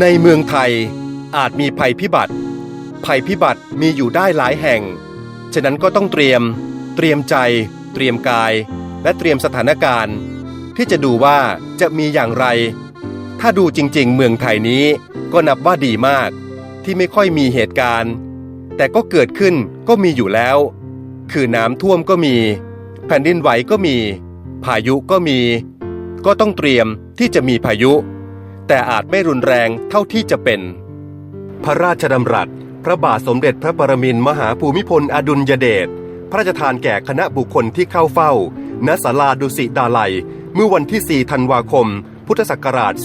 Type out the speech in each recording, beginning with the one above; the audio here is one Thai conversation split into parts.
ในเมืองไทยอาจมีภัยพิบัติ ภัยพิบัติมีอยู่ได้หลายแห่ง ฉะนั้นก็ต้องเตรียม เตรียมใจ เตรียมกาย และเตรียมสถานการณ์ ที่จะดูว่าจะมีอย่างไร ถ้าดูจริง ๆ เมืองไทยนี้ก็นับว่าดีมาก ที่ไม่ค่อยมีเหตุการณ์ แต่ก็เกิดขึ้นก็มีอยู่แล้ว คือน้ำท่วมก็มี แผ่นดินไหวก็มี พายุก็มี ก็ต้องเตรียมที่จะมีพายุ แต่อาจไม่รุนแรงเท่าที่จะเป็น พระราชดำรัส พระบาทสมเด็จพระปรมินมหาภูมิพลอดุลยเดชพระราชทานแก่คณะบุคคลที่เข้าเฝ้า ณศาลาดุสิตาลัย เมื่อวันที่ 4 ธันวาคม พุทธศักราช 2522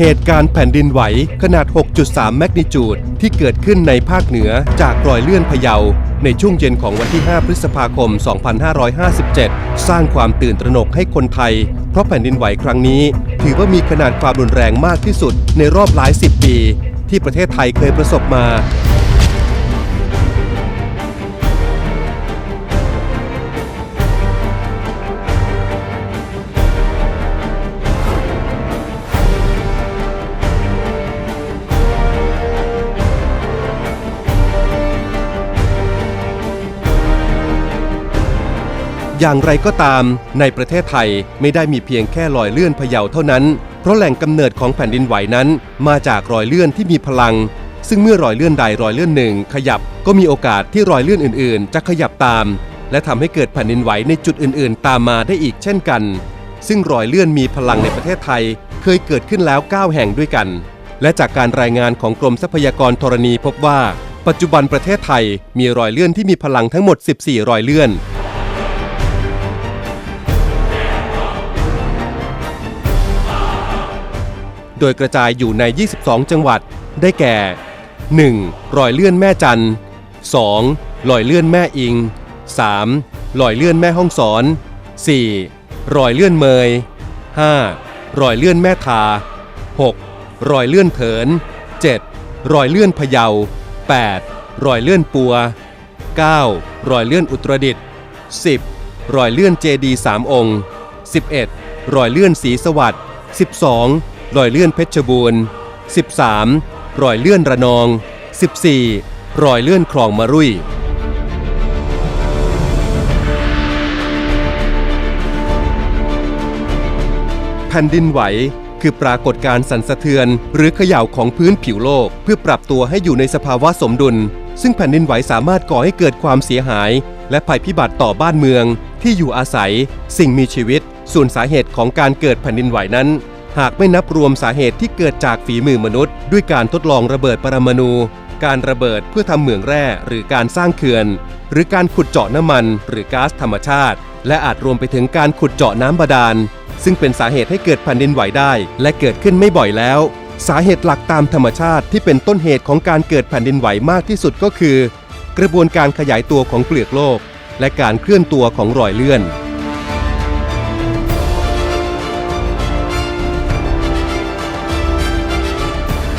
เหตุการณ์แผ่นดินไหวขนาด 6.3 แมกนิจูดที่เกิดขึ้นในภาคเหนือจากรอยเลื่อนพะเยา ในช่วงเย็นของวันที่ 5 พฤษภาคม 2557 สร้างความตื่นตระหนกให้คนไทย เพราะแผ่นดินไหวครั้งนี้ ถือว่ามีขนาดความรุนแรงมากที่สุดในรอบหลายสิบปี ที่ประเทศไทยเคยประสบมา อย่างไรก็ตาม ในประเทศไทยไม่ได้มีเพียงแค่รอยเลื่อนพะเยาเท่านั้น เพราะแหล่งกำเนิดของแผ่นดินไหวนั้น มาจากรอยเลื่อนที่มีพลัง ซึ่งเมื่อรอยเลื่อนใดรอยเลื่อนหนึ่งขยับก็มีโอกาสที่รอยเลื่อนอื่น ๆ จะขยับตาม และทำให้เกิดแผ่นดินไหวในจุดอื่น ๆ ตามมาได้อีกเช่นกัน ซึ่งรอยเลื่อนมีพลังในประเทศไทย เคยเกิดขึ้นแล้ว 9 แห่งด้วยกัน และจากการรายงานของกรมทรัพยากรธรณีพบว่า ปัจจุบันประเทศไทยมีรอยเลื่อนที่มีพลังทั้งหมด 14 รอยเลื่อน โดยกระจายอยู่ใน 22 จังหวัด ได้แก่ 1. รอยเลื่อนแม่จันทร์ 2. รอยเลื่อนแม่อิง 3. รอยเลื่อนแม่ห้องสอน 4. รอยเลื่อนเมย 5. รอยเลื่อนแม่ทา 6. รอยเลื่อนเถิน 7. รอยเลื่อนพะเยา 8. รอยเลื่อนปัว 9. รอยเลื่อนอุตรดิตถ์ 10. รอยเลื่อนเจดีสามองค์ 11. รอยเลื่อนสีสวัสดิ์ 12. รอยเลื่อนเพชรบูรณ์ 13. รอยเลื่อนระนอง 14. รอยเลื่อนคลองมะรุ่ยแผ่นดินไหวคือปรากฏการณ์สั่นสะเทือน หรือเขย่าของพื้นผิวโลก เพื่อปรับตัวให้อยู่ในสภาวะสมดุล ซึ่งแผ่นดินไหวสามารถก่อให้เกิดความเสียหาย และภัยพิบัติต่อบ้านเมือง ที่อยู่อาศัย สิ่งมีชีวิต ส่วนสาเหตุของการเกิดแผ่นดินไหวนั้น หากไม่นับรวมสาเหตุที่เกิดจากฝีมือมนุษย์ ด้วยการทดลองระเบิดปรมาณูการระเบิดเพื่อทำเหมืองแร่หรือการสร้างเขื่อน หรือการขุดเจาะน้ำมัน หรือก๊าซธรรมชาติ และอาจรวมไปถึงการขุดเจาะน้ำบาดาล ซึ่งเป็นสาเหตุให้เกิดแผ่นดินไหวได้ และเกิดขึ้นไม่บ่อยแล้ว สาเหตุหลักตามธรรมชาติที่เป็นต้นเหตุของการเกิดแผ่นดินไหวมากที่สุดก็คือ กระบวนการขยายตัวของเปลือกโลก และการเคลื่อนตัวของรอยเลื่อน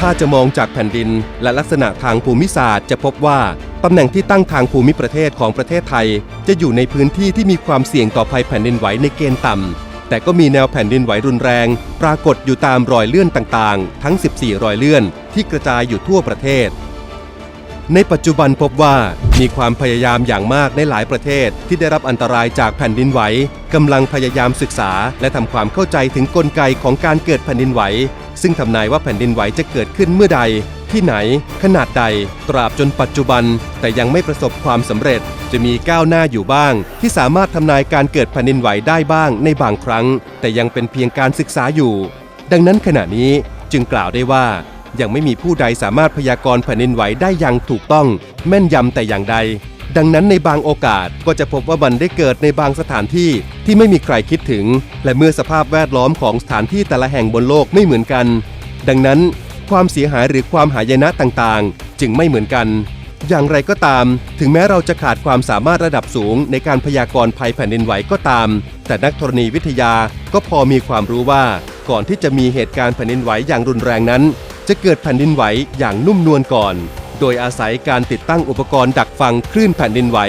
ถ้าจะมองจากแผ่นดินและลักษณะทางภูมิศาสตร์ จะพบว่าตำแหน่งที่ตั้งทางภูมิประเทศของประเทศไทย จะอยู่ในพื้นที่ที่มีความเสี่ยงต่อภัยแผ่นดินไหวในเกณฑ์ต่ำ แต่ก็มีแนวแผ่นดินไหวรุนแรง ปรากฏอยู่ตามรอยเลื่อนต่างๆ ทั้ง 14 รอยเลื่อนที่กระจายอยู่ทั่วประเทศ ในปัจจุบันพบว่ามีความพยายามอย่างมากในหลายประเทศ ที่ได้รับอันตรายจากแผ่นดินไหวกำลังพยายามศึกษา และทำความเข้าใจถึงกลไกของการเกิดแผ่นดินไหว ซึ่งทำนายว่าแผ่นดินไหวจะเกิดขึ้นเมื่อใด ที่ไหน ขนาดใด ตราบจนปัจจุบัน แต่ยังไม่ประสบความสำเร็จ จะมีก้าวหน้าอยู่บ้าง ที่สามารถทำนายการเกิดแผ่นดินไหวได้บ้างในบางครั้ง แต่ยังเป็นเพียงการศึกษาอยู่ ดังนั้นขณะนี้จึงกล่าวได้ว่า ยังไม่มีผู้ใดสามารถพยากรณ์แผ่นดินไหวได้อย่างถูกต้อง แม่นยำแต่อย่างใด ดังนั้นในบางโอกาสก็จะพบว่ามันได้เกิดในบางสถานที่ที่ไม่มีใครคิดถึง และเมื่อสภาพแวดล้อมของสถานที่แต่ละแห่งบนโลกไม่เหมือนกัน ดังนั้น ความเสียหายหรือความหายนะต่างๆ จึงไม่เหมือนกันอย่างไรก็ตาม ถึงแม้เราจะขาดความสามารถระดับสูงในการพยากรณ์ภัยแผ่นดินไหวก็ตาม แต่นักธรณีวิทยาก็พอมีความรู้ว่า ก่อนที่จะมีเหตุการณ์แผ่นดินไหวอย่างรุนแรงนั้น จะเกิดแผ่นดินไหวอย่างนุ่มนวลก่อน โดยอาศัยการติดตั้งอุปกรณ์ดักฟังคลื่นแผ่นดินไหว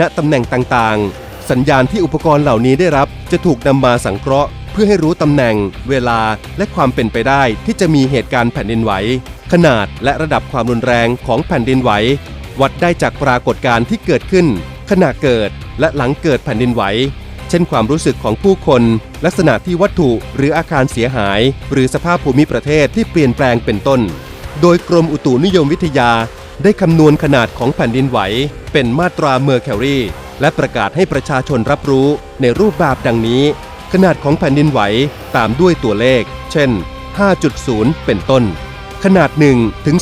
ณตำแหน่งต่างๆ สัญญาณที่อุปกรณ์เหล่านี้ได้รับ จะถูกนำมาสังเคราะห์ เพื่อให้รู้ตำแหน่ง เวลาและความเป็นไปได้ที่จะมีเหตุการณ์แผ่นดินไหว ขนาดและระดับความรุนแรงของแผ่นดินไหว วัดได้จากปรากฏการณ์ที่เกิดขึ้น ขณะเกิดและหลังเกิดแผ่นดินไหว เช่นความรู้สึกของผู้คน ลักษณะที่วัตถุหรืออาคารเสียหาย หรือสภาพภูมิประเทศที่เปลี่ยนแปลงเป็นต้น โดยกรมอุตุนิยมวิทยา ได้คำนวณขนาดของแผ่นดินไหว เป็นมาตราเมอร์แคลรีและประกาศให้ประชาชนรับรู้ในรูปแบบดังนี้ ขนาดของแผ่นดินไหวตามด้วยตัวเลข เช่น 5.0 เป็นต้น ขนาด1ถึง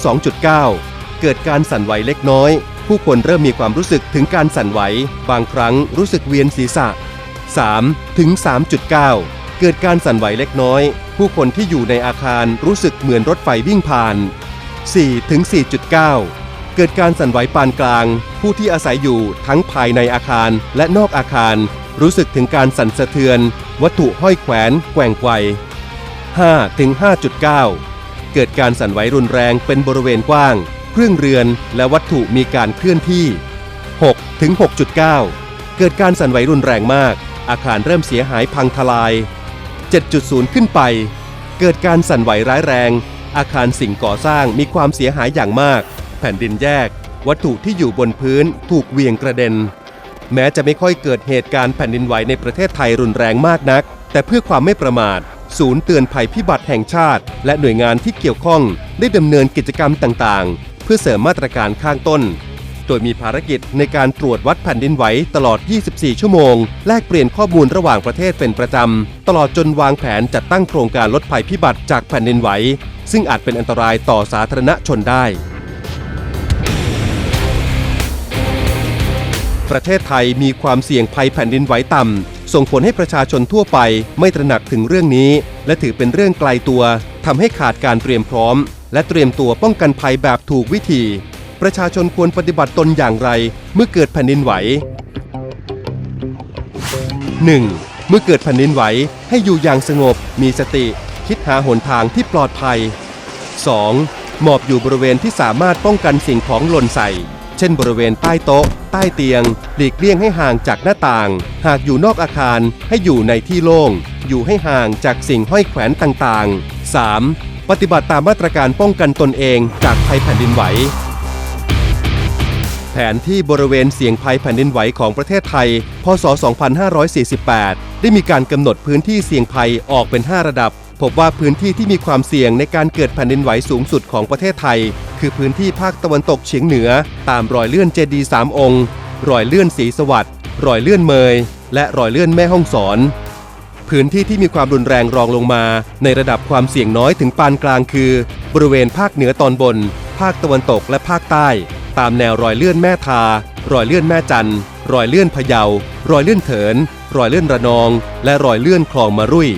2.9 เกิดการสั่นไหวเล็กน้อย ผู้คนเริ่มมีความรู้สึกถึงการสั่นไหว บางครั้งรู้สึกเวียนศีรษะ 3 ถึง 3.9 เกิดการสั่นไหวเล็กน้อย ผู้คนที่อยู่ในอาคารรู้สึกเหมือนรถไฟวิ่งผ่าน 4 ถึง 4.9 เกิดการสั่นไหวปานกลาง ผู้ที่อาศัยอยู่ทั้งภายในอาคารและนอกอาคาร รู้สึกถึงการสั่นสะเทือน วัตถุห้อยแขวนแกว่งไกว5ถึง 5.9 เกิดการสั่นไหวรุนแรงเป็นบริเวณกว้าง เครื่องเรือนและวัตถุมีการเคลื่อนที่6ถึง6.9 เกิดการสั่นไหวรุนแรงมาก อาคารเริ่มเสียหายพังทลาย 7.0 ขึ้นไป เกิดการสั่นไหวร้ายแรง อาคารสิ่งก่อสร้างมีความเสียหายอย่างมาก แผ่นดินแยก วัตถุที่อยู่บนพื้นถูกเวียงกระเด็น แม้จะไม่ค่อยเกิดเหตุการณ์แผ่นดินไหวในประเทศไทยรุนแรงมากนัก แต่เพื่อความไม่ประมาท ศูนย์เตือนภัยพิบัติแห่งชาติ และหน่วยงานที่เกี่ยวข้องได้ดำเนินกิจกรรมต่างๆ เพื่อเสริมมาตรการข้างต้น โดยมีภารกิจในการตรวจวัดแผ่นดินไหวตลอด 24 ชั่วโมง แลกเปลี่ยนข้อมูลระหว่างประเทศเป็นประจำ ตลอดจนวางแผนจัดตั้งโครงการลดภัยพิบัติจากแผ่นดินไหว ซึ่งอาจเป็นอันตรายต่อสาธารณชนได้ ประเทศไทยมีความเสี่ยงภัยแผ่นดินไหวต่ำ ส่งผลให้ประชาชนทั่วไปไม่ตระหนักถึงเรื่องนี้ และถือเป็นเรื่องไกลตัวทำให้ขาดการเตรียมพร้อม และเตรียมตัวป้องกันภัยแบบถูกวิธี ประชาชนควรปฏิบัติตนอย่างไร เมื่อเกิดแผ่นดินไหว 1. เมื่อเกิดแผ่นดินไหวให้อยู่อย่างสงบ มีสติ คิดหาหนทางที่ปลอดภัย 2. หมอบอยู่บริเวณที่สามารถป้องกันสิ่งของหล่นใส่ เช่นบริเวณใต้โต๊ะ ใต้เตียง หลีกเลี่ยงให้ห่างจากหน้าต่าง หากอยู่นอกอาคารให้อยู่ในที่โล่ง อยู่ให้ห่างจากสิ่งห้อยแขวนต่างๆ 3. ปฏิบัติตามมาตรการป้องกันตนเองจากภัยแผ่นดินไหว ผนที่บริเวณเสี่ยงภัยแผ่นดินไหวของประเทศไทย พศ 2548 ได้มีการกำหนดพื้นที่เสี่ยงภัยออกเป็น 5 ระดับ พบว่าพื้นที่ที่มีความเสี่ยงในการเกิดแผ่นดินไหวสูงสุดของประเทศไทย คือพื้นที่ภาคตะวันตกเฉียงเหนือ ตามรอยเลื่อนเจดีย์สามองค์ รอยเลื่อนสีสวัสดิ์รอยเลื่อนเมย และรอยเลื่อนแม่ห้องสอนพื้นที่ที่มีความรุนแรงรองลงมา ในระดับความเสี่ยงน้อยถึงปานกลางคือ บริเวณภาคเหนือตอนบน ภาคตะวันตกและภาคใต้ ตามแนวรอยเลื่อนแม่ทา รอยเลื่อนแม่จันรอยเลื่อนพะเยา รอยเลื่อนเถิน รอยเลื่อนระนอง และรอยเลื่อนคลองมารุ่ย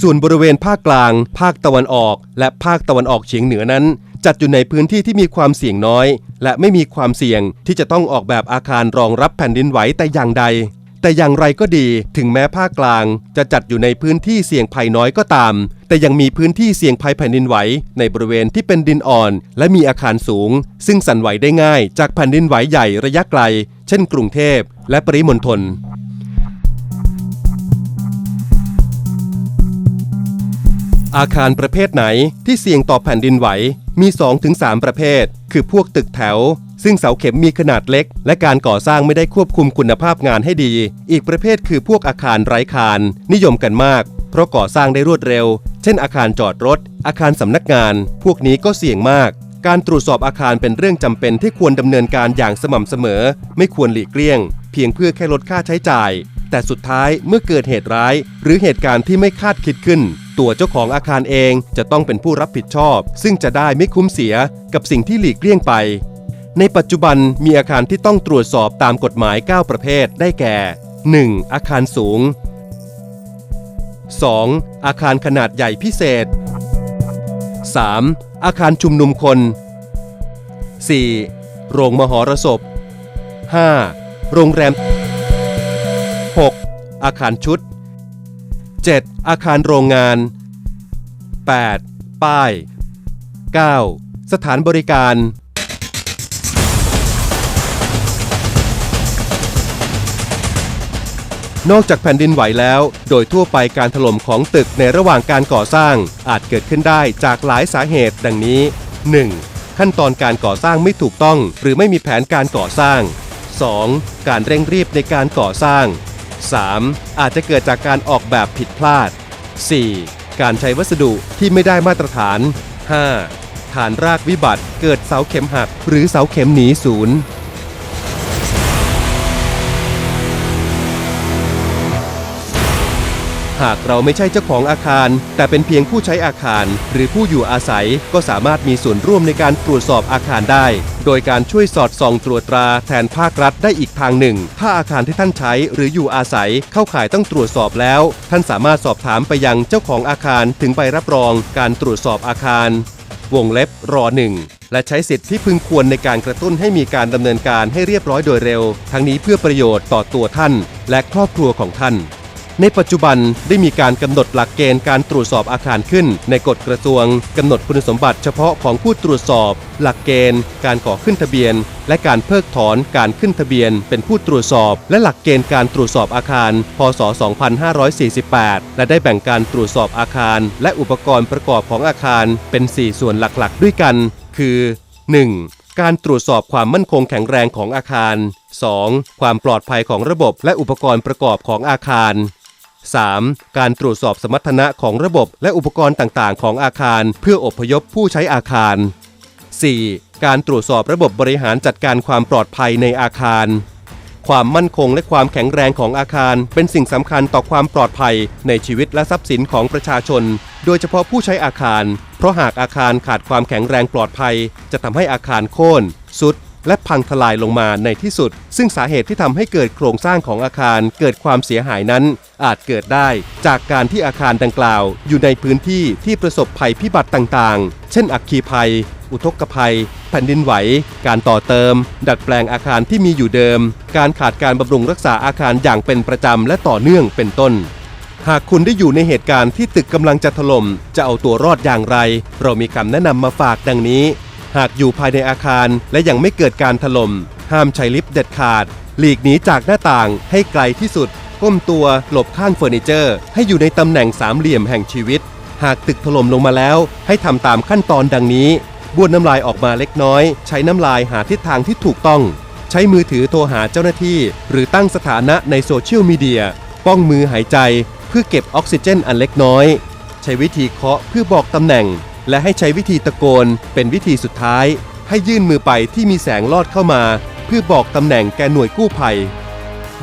ส่วนบริเวณภาคกลาง ภาคตะวันออก และภาคตะวันออกเฉียงเหนือนั้น จัดอยู่ในพื้นที่ที่มีความเสี่ยงน้อย และไม่มีความเสี่ยงที่จะต้องออกแบบอาคารรองรับแผ่นดินไหวแต่อย่างใด แต่อย่างไรก็ดีถึงแม้ภาคกลางจะจัดอยู่ในพื้นที่เสี่ยงภัยน้อยก็ตาม แต่ยังมีพื้นที่เสี่ยงภัยแผ่นดินไหว ในบริเวณที่เป็นดินอ่อน และมีอาคารสูง ซึ่งสั่นไหวได้ง่าย จากแผ่นดินไหวใหญ่ระยะไกล เช่นกรุงเทพและปริมณฑลอาคารประเภทไหนที่เสี่ยงต่อแผ่นดินไหวมี 2-3 ประเภท คือพวกตึกแถว ซึ่งเสาเข็มมีขนาดเล็ก และการก่อสร้างไม่ได้ควบคุมคุณภาพงานให้ดี อีกประเภทคือพวกอาคารไร้คาน นิยมกันมาก เพราะก่อสร้างได้รวดเร็ว เช่น อาคารจอดรถ อาคารสำนักงาน พวกนี้ก็เสี่ยงมาก การตรวจสอบอาคารเป็นเรื่องจำเป็นที่ควรดำเนินการอย่างสม่ำเสมอ ไม่ควรหลีกเลี่ยง เพียงเพื่อแค่ลดค่าใช้จ่าย แต่สุดท้ายเมื่อเกิดเหตุร้าย หรือเหตุการณ์ที่ไม่คาดคิดขึ้นตัวเจ้าของอาคารเองจะต้องเป็นผู้รับผิดชอบ ซึ่งจะได้ไม่คุ้มเสียกับสิ่งที่หลีกเลี่ยงไป ในปัจจุบันมีอาคารที่ต้องตรวจสอบตามกฎหมาย 9 ประเภท ได้แก่ 1. อาคารสูง 2. อาคารขนาดใหญ่พิเศษ 3. อาคารชุมนุมคน 4. โรงมหรสพ 5. โรงแรม 6. อาคารชุด 7. อาคารโรงงาน 8. ป้าย 9. สถานบริการ นอกจากแผ่นดินไหวแล้ว โดยทั่วไปการถล่มของตึกในระหว่างการก่อสร้าง อาจเกิดขึ้นได้จากหลายสาเหตุดังนี้ 1. ขั้นตอนการก่อสร้างไม่ถูกต้อง หรือไม่มีแผนการก่อสร้าง 2. การเร่งรีบในการก่อสร้าง 3. อาจจะเกิดจากการออกแบบผิดพลาด 4. การใช้วัสดุที่ไม่ได้มาตรฐาน 5. ฐานรากวิบัติเกิดเสาเข็มหัก หรือเสาเข็มหนีศูนย์ หากเราไม่ใช่เจ้าของอาคาร แต่เป็นเพียงผู้ใช้อาคาร หรือผู้อยู่อาศัยก็สามารถมีส่วนร่วมในการตรวจสอบอาคารได้ โดยการช่วยสอดส่องตรวจตราแทนภาครัฐได้อีกทางหนึ่ง ถ้าอาคารที่ท่านใช้หรืออยู่อาศัยเข้าข่ายต้องตรวจสอบแล้ว ท่านสามารถสอบถามไปยังเจ้าของอาคารถึงใบรับรองการตรวจสอบอาคาร วงเล็บรอหนึ่งและใช้สิทธิที่พึงควรในการกระตุ้นให้มีการดำเนินการให้เรียบร้อยโดยเร็ว ทั้งนี้เพื่อประโยชน์ต่อตัวท่าน และครอบครัวของท่าน ในปัจจุบันได้มีการกำหนดหลักเกณฑ์การตรวจสอบอาคารขึ้น ในกฎกระทรวงกำหนดคุณสมบัติเฉพาะของผู้ตรวจสอบ หลักเกณฑ์ การขอขึ้นทะเบียน และการเพิกถอนการขึ้นทะเบียน เป็นผู้ตรวจสอบ และหลักเกณฑ์การตรวจสอบอาคาร พศ 2548 และได้แบ่งการตรวจสอบอาคาร และอุปกรณ์ประกอบของอาคารเป็น 4 ส่วนหลักๆ ด้วยกัน คือ 1. การตรวจสอบความมั่นคงแข็งแรงของอาคาร 2. ความปลอดภัยของระบบและอุปกรณ์ประกอบของอาคาร 3. การตรวจสอบสมรรถนะของระบบและอุปกรณ์ต่างๆ ของอาคาร เพื่ออพยพผู้ใช้อาคาร 4. การตรวจสอบระบบบริหารจัดการความปลอดภัยในอาคาร ความมั่นคงและความแข็งแรงของอาคาร เป็นสิ่งสำคัญต่อความปลอดภัยในชีวิตและทรัพย์สินของประชาชน โดยเฉพาะผู้ใช้อาคาร เพราะหากอาคารขาดความแข็งแรงปลอดภัย จะทำให้อาคารโค่นสุด และพังทลายลงมาในที่สุด ซึ่งสาเหตุที่ทำให้เกิดโครงสร้างของอาคารเกิดความเสียหายนั้น อาจเกิดได้จากการที่อาคารดังกล่าว อยู่ในพื้นที่ที่ประสบภัยพิบัติต่างๆ เช่น อัคคีภัย อุทกภัย แผ่นดินไหว การต่อเติม ดัดแปลงอาคารที่มีอยู่เดิม การขาดการบำรุงรักษาอาคารอย่างเป็นประจำและต่อเนื่องเป็นต้นหากคุณได้อยู่ในเหตุการณ์ที่ตึกกำลังจะถล่ม จะเอาตัวรอดอย่างไร เรามีคำแนะนำมาฝากดังนี้ หากอยู่ภายในอาคารและยังไม่เกิดการถล่มห้ามใช้ลิฟต์เด็ดขาด หลีกหนีจากหน้าต่างให้ไกลที่สุด ก้มตัวหลบข้างเฟอร์นิเจอร์ ให้อยู่ในตำแหน่งสามเหลี่ยมแห่งชีวิต หากตึกถล่มลงมาแล้ว ให้ทำตามขั้นตอนดังนี้บ้วนน้ำลายออกมาเล็กน้อย ใช้น้ำลายหาทิศทางที่ถูกต้อง ใช้มือถือโทรหาเจ้าหน้าที่ หรือตั้งสถานะในโซเชียลมีเดียป้องมือหายใจ เพื่อเก็บออกซิเจนอันเล็กน้อย ใช้วิธีเคาะเพื่อบอกตำแหน่ง และให้ใช้วิธีตะโกนเป็นวิธีสุดท้าย ให้ยื่นมือไปที่มีแสงลอดเข้ามา เพื่อบอกตำแหน่งแก่หน่วยกู้ภัย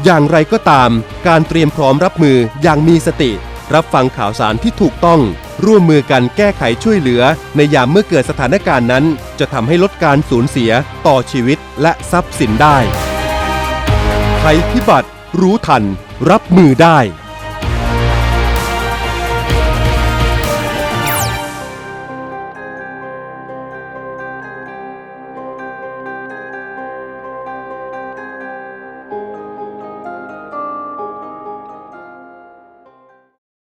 อย่างไรก็ตาม การเตรียมพร้อมรับมืออย่างมีสติ รับฟังข่าวสารที่ถูกต้อง ร่วมมือกันแก้ไขช่วยเหลือ ในยามเมื่อเกิดสถานการณ์นั้น จะทำให้ลดการสูญเสียต่อชีวิตและทรัพย์สินได้ภัยพิบัติรู้ทัน รับมือได้